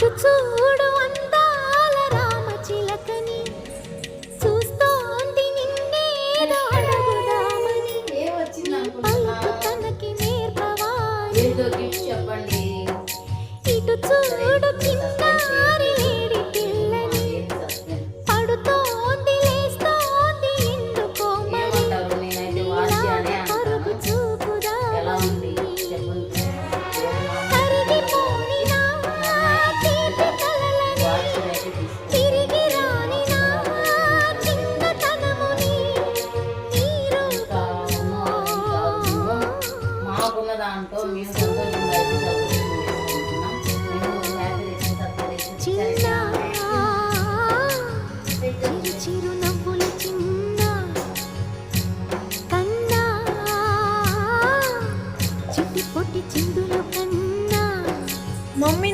అటు చూడు అందాల రామచిలకని చూస్తోంది నిన్నేదో అడుగుదామని. పలుకు తనకి నేర్పవా చెప్పండి. ఇటు చూడు చిన్నారి లేడి పిల్లని. పడుతోంది లేస్తోంది మరి పరుగు చూపుదా దాంట్లో మేము సంతోషంగా మమ్మీ